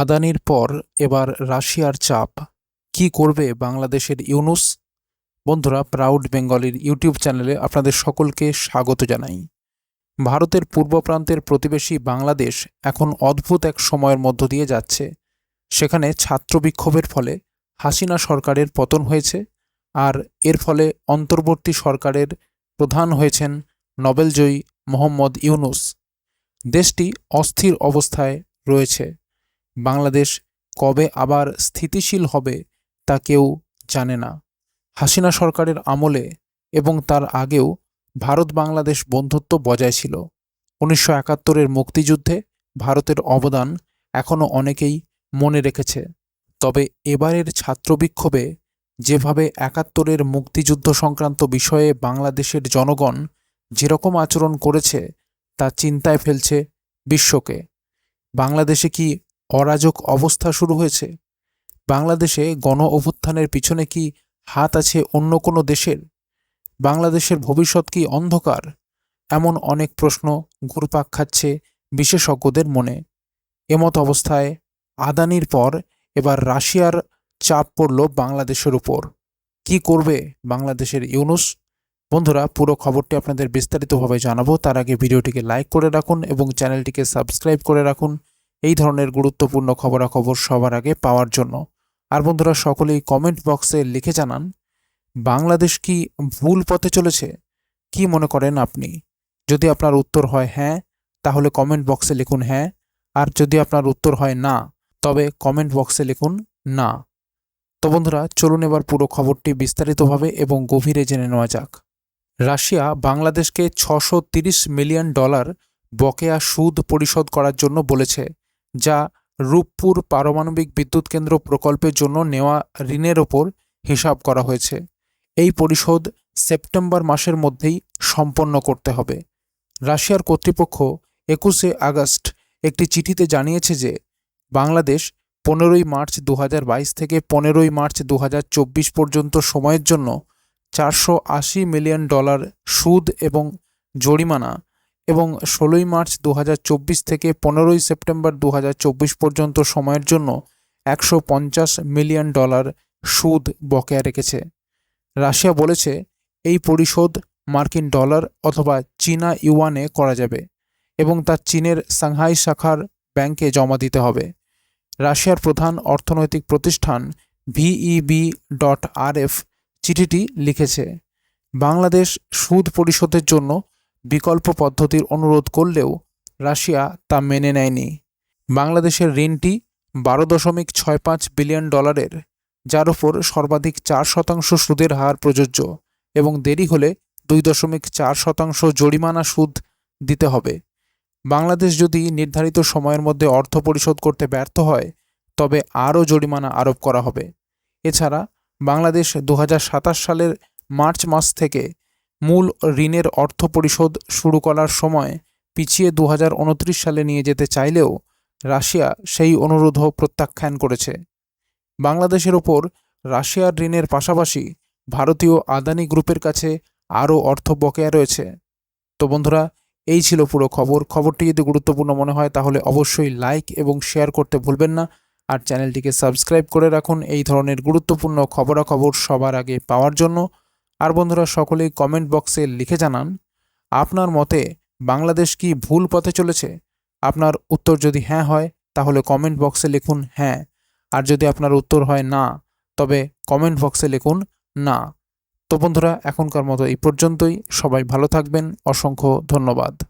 আদানির পর এবার রাশিয়ার চাপ। কি করবে বাংলাদেশের ইউনুস? বন্ধুরা প্রাউড বেঙ্গলির ইউটিউব চ্যানেলে আপনাদের সকলকে স্বাগত জানাই। ভারতের পূর্ব প্রান্তের প্রতিবেশী বাংলাদেশ এখন অদ্ভুত এক সময়ের মধ্য দিয়ে যাচ্ছে। সেখানে ছাত্র বিক্ষোভের ফলে হাসিনা সরকারের পতন হয়েছে আর এর ফলে অন্তর্বর্তী সরকারের প্রধান হয়েছেন নোবেলজয়ী মোহাম্মদ ইউনুস। দেশটি অস্থির অবস্থায় রয়েছে। বাংলাদেশ কবে আবার স্থিতিশীল হবে তা কেউ জানে না। হাসিনা সরকারের আমলে এবং তার আগেও ভারত বাংলাদেশ বন্ধুত্ব বজায় ছিল। উনিশশো একাত্তরের মুক্তিযুদ্ধে ভারতের অবদান এখনও অনেকেই মনে রেখেছে। তবে এবারের ছাত্র বিক্ষোভে যেভাবে একাত্তরের মুক্তিযুদ্ধ সংক্রান্ত বিষয়ে বাংলাদেশের জনগণ যেরকম আচরণ করেছে তা চিন্তায় ফেলছে বিশ্বকে। বাংলাদেশে কি অরাজক অবস্থা শুরু হয়েছে। বাংলাদেশে গণ অভ্যুত্থানের পিছনে কি হাত আছে অন্য কোনো দেশের? বাংলাদেশের ভবিষ্যৎ কি অন্ধকার? এমন অনেক প্রশ্ন ঘুরপাক খাচ্ছে বিশেষজ্ঞদের মনে। এমত অবস্থায় আদানির পর এবার রাশিয়ার চাপ পড়ল বাংলাদেশের উপর। কি করবে বাংলাদেশের ইউনুস? বন্ধুরা, পুরো খবরটি আপনাদের বিস্তারিতভাবে জানাব। তার আগে ভিডিওটিকে লাইক করে রাখুন এবং চ্যানেলটিকে সাবস্ক্রাইব করে রাখুন। এই ধরনের গুরুত্বপূর্ণ খবরাখবর সবার আগে পাওয়ার জন্য। আর বন্ধুরা, সকলেই কমেন্ট বক্সে লিখে জানান, বাংলাদেশ কি ভুল পথে চলেছে? কি মনে করেন আপনি? যদি আপনার উত্তর হয় হ্যাঁ তাহলে কমেন্ট বক্সে লিখুন হ্যাঁ। আর যদি আপনার উত্তর হয় না, তবে কমেন্ট বক্সে লিখুন না। তো বন্ধুরা, চলুন এবার পুরো খবরটি বিস্তারিতভাবে এবং গভীরে জেনে নেওয়া যাক। রাশিয়া বাংলাদেশকে ছশো মিলিয়ন ডলার বকেয়া সুদ পরিশোধ করার জন্য বলেছে। যা রূপপুর পারমাণবিক বিদ্যুৎ কেন্দ্র প্রকল্পের জন্য নেওয়া ঋণের ওপর হিসাব করা হয়েছে। এই পরিশোধ সেপ্টেম্বর মাসের মধ্যেই সম্পন্ন করতে হবে। রাশিয়ার কর্তৃপক্ষ একুশে আগস্ট একটি চিঠিতে জানিয়েছে যে, বাংলাদেশ পনেরোই মার্চ দু হাজার বাইশ থেকে পনেরোই মার্চ দু হাজার চব্বিশ পর্যন্ত সময়ের জন্য চারশো আশি মিলিয়ন ডলার সুদ এবং জরিমানা এবং ষোলোই মার্চ দু হাজার চব্বিশ থেকে পনেরোই সেপ্টেম্বর দু হাজার চব্বিশ পর্যন্ত সময়ের জন্য একশো পঞ্চাশ মিলিয়ন ডলার সুদ বকেয়া রেখেছে। রাশিয়া বলেছে এই পরিশোধ মার্কিন ডলার অথবা চীনা ইউয়ানে করা যাবে এবং তা চীনের সাংহাই শাখার ব্যাংকে জমা দিতে হবে। রাশিয়ার প্রধান অর্থনৈতিক প্রতিষ্ঠান ভিইবি ডট আরএফ চিঠিটি লিখেছে, বাংলাদেশ সুদ পরিশোধের জন্য বিকল্প পদ্ধতির অনুরোধ করলেও রাশিয়া তা মেনে নেয়নি। বাংলাদেশের ঋণটি বারো দশমিক ছয় পাঁচ বিলিয়ন ডলারের, যার ওপর সর্বাধিক চার শতাংশ সুদের হার প্রযোজ্য এবং দেরি হলে দুই দশমিক চার শতাংশ জরিমানা সুদ দিতে হবে। বাংলাদেশ যদি নির্ধারিত সময়ের মধ্যে অর্থ পরিশোধ করতে ব্যর্থ হয়, তবে আরও জরিমানা আরোপ করা হবে। এছাড়া বাংলাদেশ দু হাজার সাতাশ সালের মার্চ মাস থেকে মূল ঋণের অর্থ পরিশোধ শুরু করার সময় পিছিয়ে দু হাজার উনত্রিশ সালে নিয়ে যেতে চাইলেও রাশিয়া সেই অনুরোধও প্রত্যাখ্যান করেছে। বাংলাদেশের ওপর রাশিয়ার ঋণের পাশাপাশি ভারতীয় আদানি গ্রুপের কাছে আরও অর্থ বকেয়া রয়েছে। তো বন্ধুরা, এই ছিল পুরো খবর। খবরটি যদি গুরুত্বপূর্ণ মনে হয় তাহলে অবশ্যই লাইক এবং শেয়ার করতে ভুলবেন না। আর চ্যানেলটিকে সাবস্ক্রাইব করে রাখুন। এই ধরনের গুরুত্বপূর্ণ খবরাখবর সবার আগে পাওয়ার জন্য। আর বন্ধুরা সকলেই কমেন্ট বক্সে লিখে জানান, আপনার মতে বাংলাদেশ কি ভুল পথে চলেছে? আপনার উত্তর যদি হ্যাঁ হয়, তাহলে কমেন্ট বক্সে লিখুন হ্যাঁ। আর যদি আপনার উত্তর হয় না, তবে কমেন্ট বক্সে লিখুন না। তো বন্ধুরা, এখনকার মতো এই পর্যন্তই। সবাই ভালো থাকবেন। অসংখ্য ধন্যবাদ।